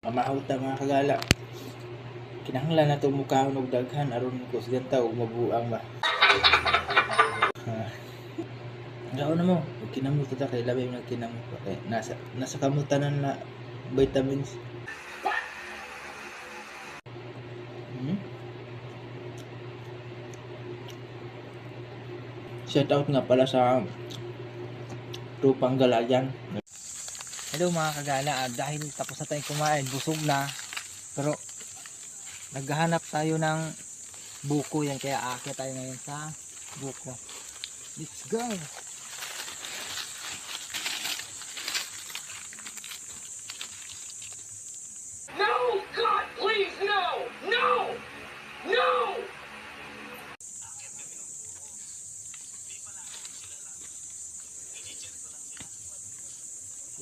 Mamahot ta mga kagala. Kinahanglan na itong mukhaon og daghan aron ko sa ganta og mabuang ba. Ah. Gao na mo, kinamot ta kay labi mo kinamot pa kay nasa nasa kamutanan na vitamins. Hmm? Shout out nga pala sa Tupang Galayan. Hello mga kagala, Ah, dahil tapos na tayong kumain, busog na. Pero naghahanap tayo ng buko yan kaya aakyat tayo ngayon sa buko. Let's go!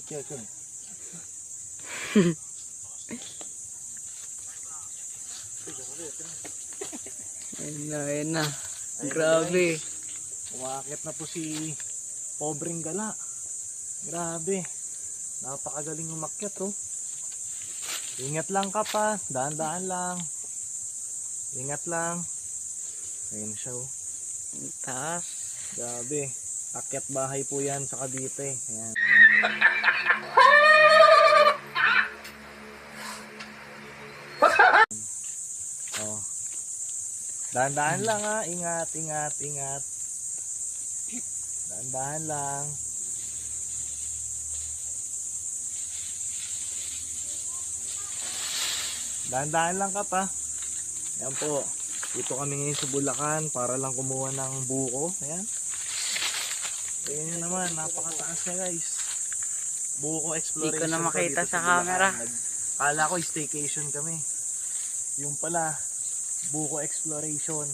Ikaw, ikaw. Ayun na, ayun na. Grabe. Umakit na po si Pobreng Gala. Grabe. Napakagaling umakyat oh. Ingat lang ka pa. Daan-daan lang. Ingat lang. Ayun siya oh. Ang Taas. Grabe. Akyat bahay po yan sa Cavite. Ayan. oh. Dahan-dahan lang ha. Ingat, ingat, ingat. Dahan-dahan lang. Dahan-dahan lang ka pa. Yan po. Dito kami ngayon sa Bulacan para lang kumuha ng buko. Ayan. Ayan nyo naman. Napakataas na guys. Buko exploration. Di ko na makita sa camera. Kala ko staycation kami. Yung pala, buko exploration.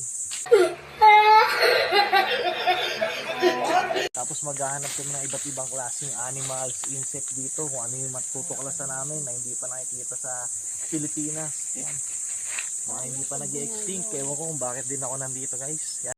Tapos maghahanap kami ng iba't ibang klaseng animals, insect dito, kung ano yung matutuklasan namin na hindi pa nakikita sa Pilipinas. Yan. Mga hindi pa nag-extinct, ewan ko kung bakit din ako nandito guys. Yan.